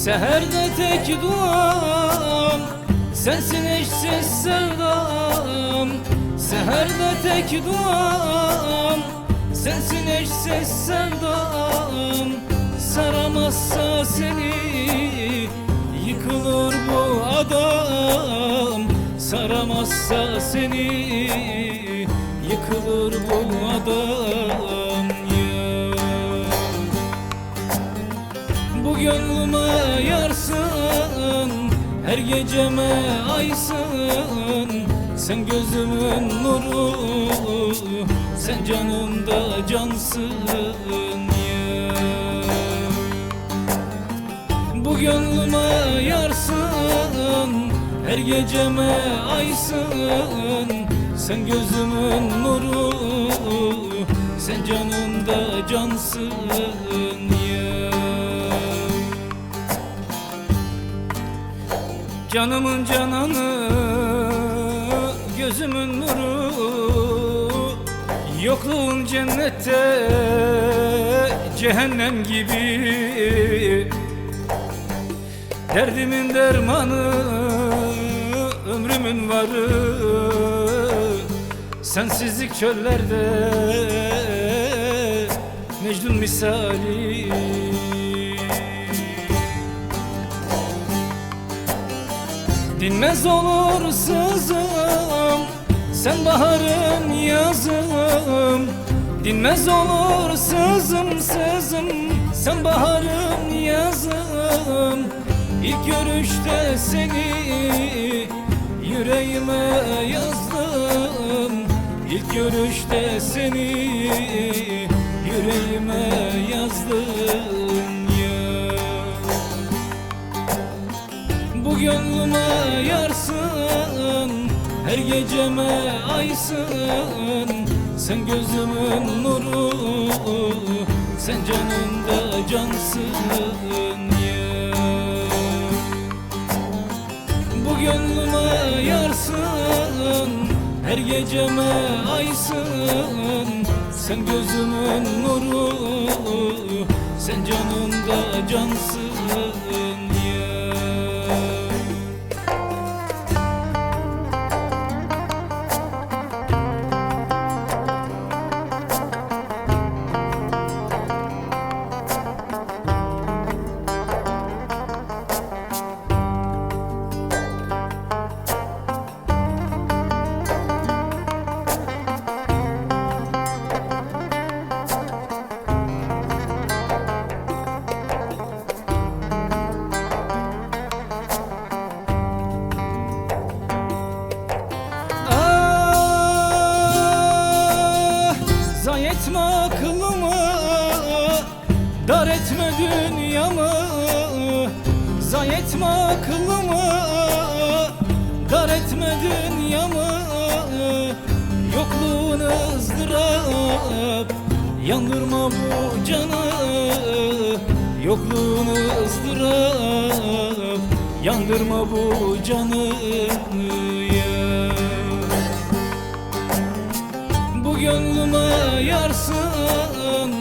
Seherde tek duam Sensin eşsiz sevdam. Seherde tek duam Sensin eşsiz sevdam. Saramazsa seni Yıkılır bu adam. Saramazsa seni Yıkılır bu adam gönlüme yarsın Her geceme aysın. Sen gözümün nuru Sen canımda cansın Bu gönlüme yarsın Her geceme aysın. Sen gözümün nuru Sen canımda cansın Canımın cananı Gözümün nuru. Yokluğun cennette Cehennem gibi. Derdimin dermanı Ömrümün varı. Sensizlik çöllerde Mecnun misali Dinmez olur sızım Sen baharım yazım. Dinmez olur sızım sızım Sen baharım yazım. İlk görüşte seni Yüreğime yazdım. İlk görüşte seni Yüreğime yazdım gönlüme yarsın Her geceme aysın. Sen gözümün nuru Sen canımda cansın ya Bu gönlüme yarsın Her geceme aysın. Sen gözümün nuru Sen canımda cansın Etme aklımı Dar etme dünyamı Zay etme aklımı Dar etme dünyamı Yokluğun ızdırap Yandırma bu canı Yokluğun ızdırap Yandırma bu canı gönlüme yarsın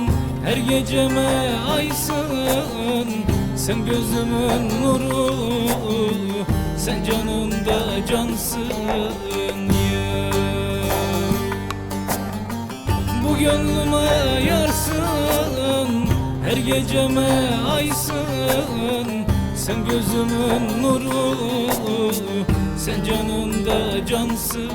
Her geceme aysın. Sen gözümün nuru Sen canımda cansın. Bu gönlüme yarsın Her geceme aysın. Sen gözümün nuru Sen canımda cansın